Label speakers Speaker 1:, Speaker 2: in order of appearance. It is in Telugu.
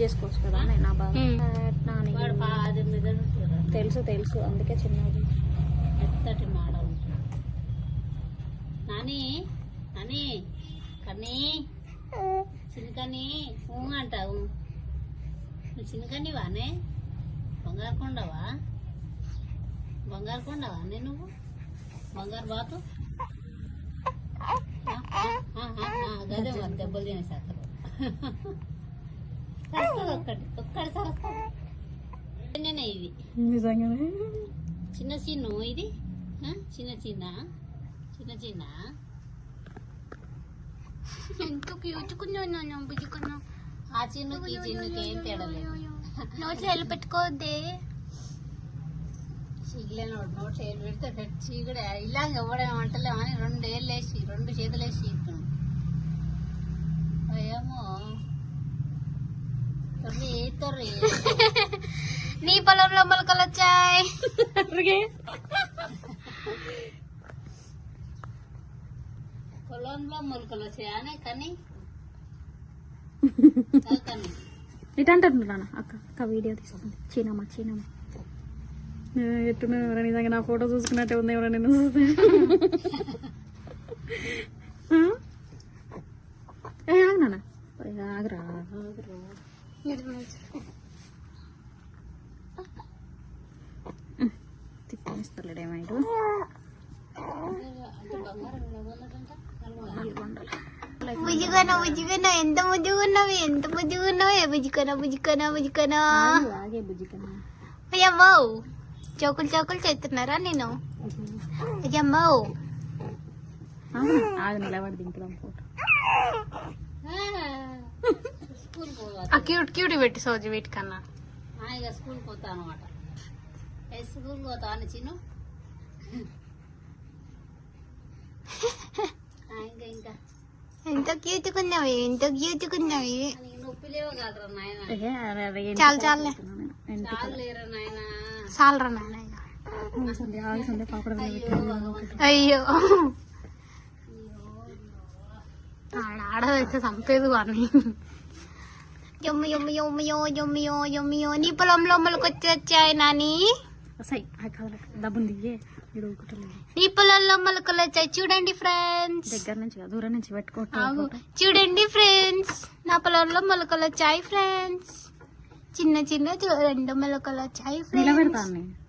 Speaker 1: చేసుకోవచ్చు కదా అని నా
Speaker 2: ఉంటాడు.
Speaker 1: తెలుసు తెలుసు. అందుకే చిన్నది.
Speaker 2: మెత్తటి మాడ నాని నాని కన్నీ చిన్నకని ఊ అంటావు. నువ్వు చిన్నకని వానే? బంగారు కొండవా? బంగారు కొండవా నే నువ్వు? బంగారు బాతు? గదే మరి దెబ్బలు తినేసాకరు
Speaker 1: నిజంగానే?
Speaker 2: చిన్న చిన్ను ఇది? చిన్న చిన్న చిన్న చిన్న
Speaker 3: ఎంత క్యూచుకున్నా బుజ్జుకున్నా
Speaker 2: ఆ చిన్నుకి ఈ చిన్నుకి ఏం తేడా లేదు.
Speaker 3: నోట్లో వెళ్ళి పెట్టుకోవద్దే.
Speaker 2: చీగలే నోట్ నోట్ చేతులు పెడితే పెట్టి చీగడే ఇలా ఇవ్వడం వంటలేమో అని రెండు ఏళ్ళు వేసి రెండు చేతులు వేసి ఇస్తున్నాం ఏమో తొర్రి. తొర్రి
Speaker 3: నీ పొలంలో మొలకలు వచ్చాయి.
Speaker 2: పొలంలో మొలకలు వచ్చాయనే కానీ కానీ
Speaker 1: ఇటు అంటున్నాను అక్క అక్క వీడియో తీసుకుంది చీనమ్మ చీనమ్మ ఎట్టున్నా ఎవరైనా నిజంగా నా ఫోటో చూసుకున్నట్టే ఉంది ఎవరైనా నిన్ను? చూస్తే ఆ? ఏ ఆగు నాన్న ఓయ్ ఆగురా ఆగురా తిప్పనిస్తలేడు ఏమైండు
Speaker 2: అంటే
Speaker 3: ఎంత బుజ్జుకున్నావు ఎంత బుజ్జుకున్నావు బుజ్జుకన్నా బుజ్జుకన్నా బుజ్జుకన్నా
Speaker 1: ఆగు,
Speaker 3: చౌకులు చౌకులు చేస్తున్నారా నేను? అయ్యమ్మో
Speaker 1: ఆగు ఆగు నిలబడి దింపుదాం ఫోటో.
Speaker 3: ఆ క్యూట్ క్యూట్ పెట్టి సోజు వీటికన్నా.
Speaker 2: ఇక స్కూల్కి పోతా అనమాట ఏ స్కూల్కి పోతా అని చిన్ను? ఇంకా
Speaker 3: ఎంత ఎంత
Speaker 2: నొప్పి లేవగలరా నాయన?
Speaker 3: చాలు చాలులే.
Speaker 2: చాలు లేరా నాయన?
Speaker 3: చాలరా నాయన
Speaker 2: అయ్యో
Speaker 3: ఆడ ఆడ వేస్తే చంపేది వాడిని. యమ్మ నీ పొలంలో మొలకొచ్చి వచ్చాయి నాని. నీ? పొలంలో మొలకలు వచ్చాయి చూడండి ఫ్రెండ్స్.
Speaker 1: దగ్గర నుంచి కాదు, దూరం నుంచి పెట్టుకోవటం
Speaker 3: ఆగు. చూడండి ఫ్రెండ్స్. నా పొలంలో మొలకలు వచ్చాయి ఫ్రెండ్స్. చిన్న చిన్న రెండు మొలకలు వచ్చాయి ఫ్రెండ్స్.